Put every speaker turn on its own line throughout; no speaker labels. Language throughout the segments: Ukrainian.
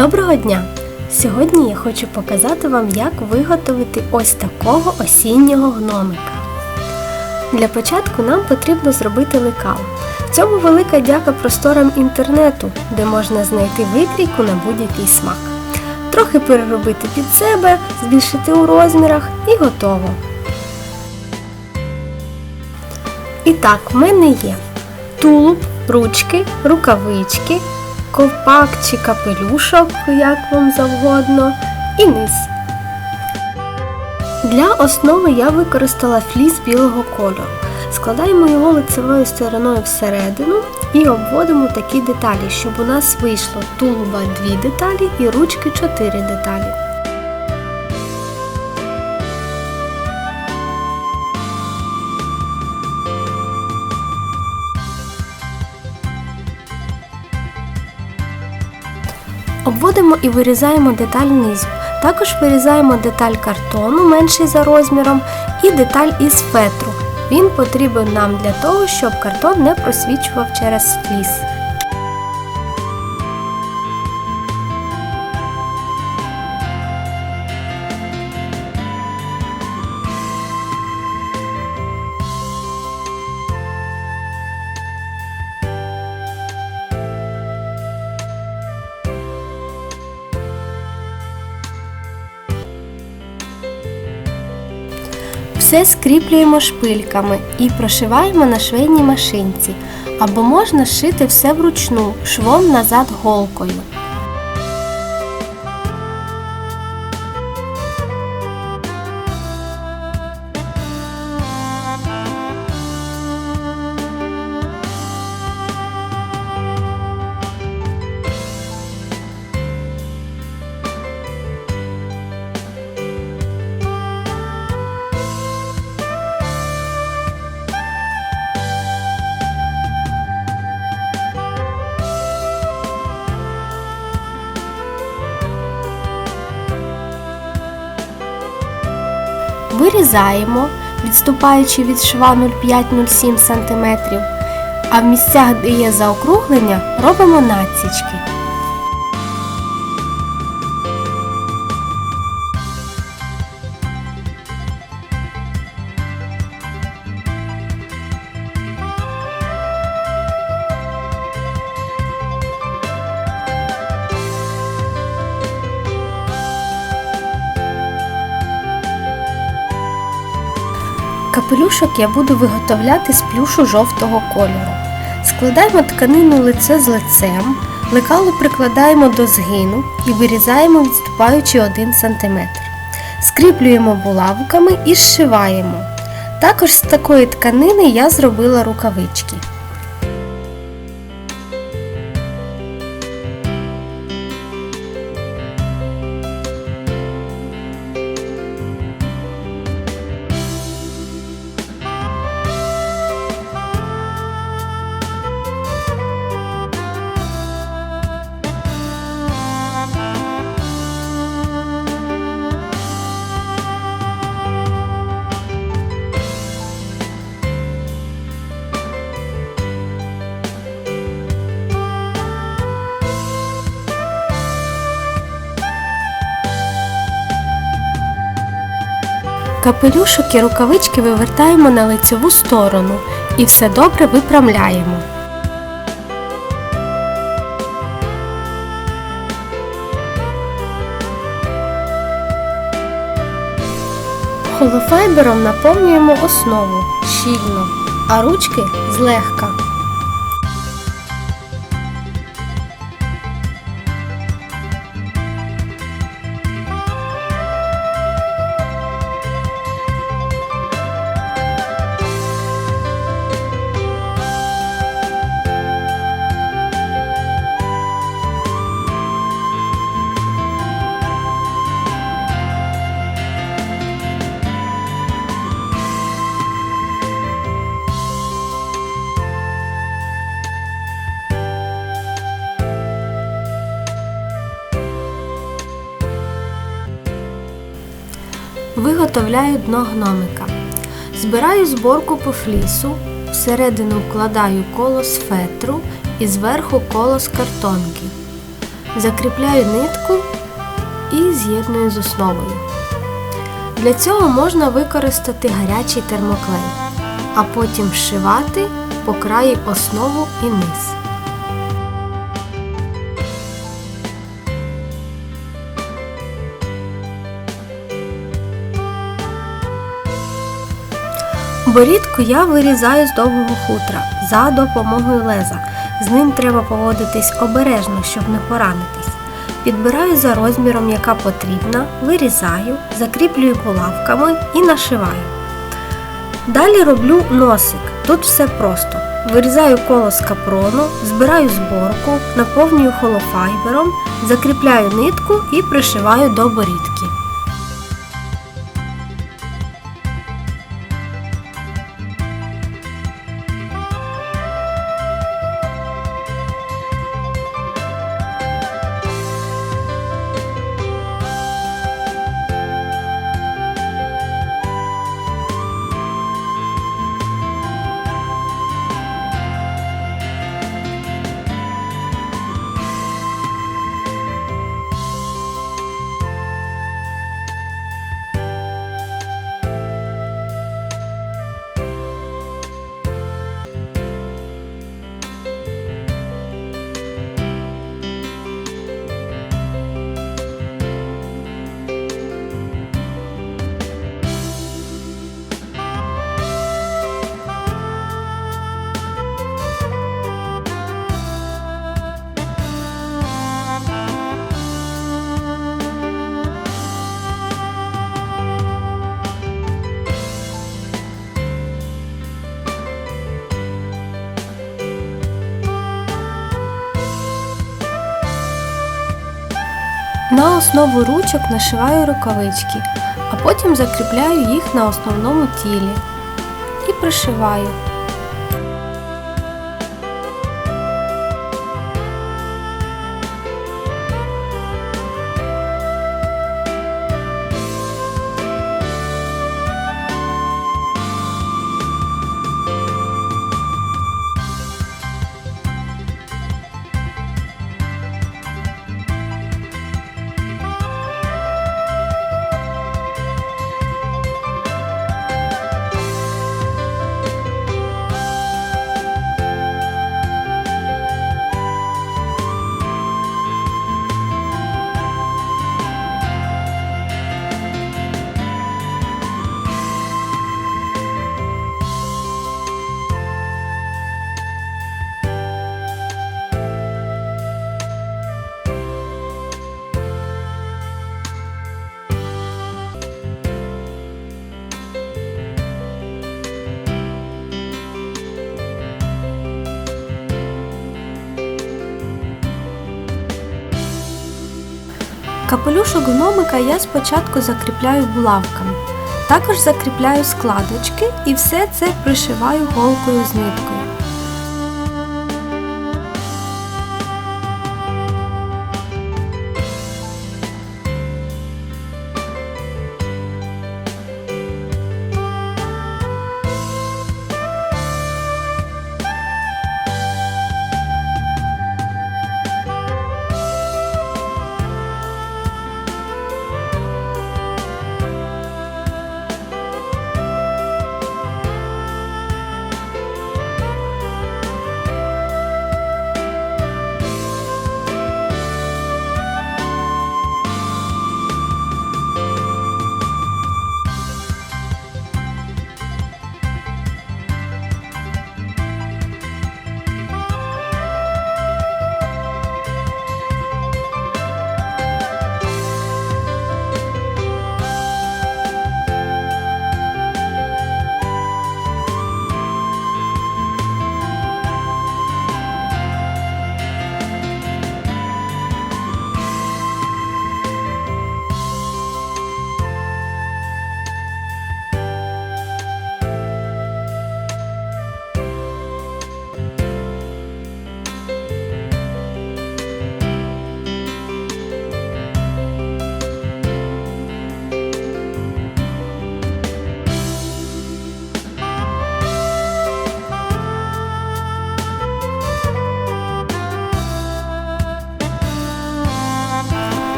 Доброго дня! Сьогодні я хочу показати вам, як виготовити ось такого осіннього гномика. Для початку нам потрібно зробити лекало. В цьому велика дяка просторам інтернету, де можна знайти викрійку на будь-який смак. Трохи переробити під себе, збільшити у розмірах і готово. І так, в мене є тулуб, ручки, рукавички, ковпак чи капелюшок, як вам завгодно, і низ. Для основи я використала фліс білого кольору. Складаємо його лицевою стороною всередину і обводимо такі деталі, щоб у нас вийшло тулуба 2 деталі і ручки 4 деталі. Обводимо і вирізаємо деталь низу. Також вирізаємо деталь картону, менший за розміром, і деталь із фетру. Він потрібен нам для того, щоб картон не просвічував через фліс. Все скріплюємо шпильками і прошиваємо на швейній машинці, або можна шити все вручну швом назад голкою. Вирізаємо, відступаючи від шва 0,5-0,7 см, а в місцях, де є заокруглення, робимо надсічки. Капелюшок я буду виготовляти з плюшу жовтого кольору. Складаємо тканину лице з лицем, лекало прикладаємо до згину і вирізаємо відступаючи 1 см. Скріплюємо булавками і зшиваємо. Також з такої тканини я зробила рукавички. Капелюшок і рукавички вивертаємо на лицеву сторону і все добре випрямляємо. Холофайбером наповнюємо основу щільно, а ручки злегка. Виготовляю дно гномика. Збираю зборку по флісу, всередину вкладаю коло з фетру і зверху коло з картонки. закріпляю нитку і з'єдную з основою. Для цього можна використати гарячий термоклей, а потім вшивати по краї основу і низ. Борідку я вирізаю з довгого хутра за допомогою леза. З ним треба поводитись обережно, щоб не поранитись. Підбираю за розміром, яка потрібна, вирізаю, закріплюю булавками і нашиваю. Далі роблю носик. Тут все просто. Вирізаю коло з капрону, збираю зборку, наповнюю холофайбером, закріпляю нитку і пришиваю до борідки. На основу ручок нашиваю рукавички, а потім закріпляю їх на основному тілі і пришиваю. Капелюшок гномика я спочатку закріпляю булавками. Також закріпляю складочки і все це пришиваю голкою з ниткою.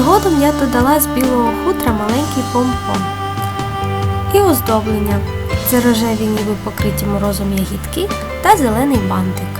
Згодом я додала з білого хутра маленький помпон. І оздоблення. Це рожеві ніби покриті морозом ягідки та зелений бантик.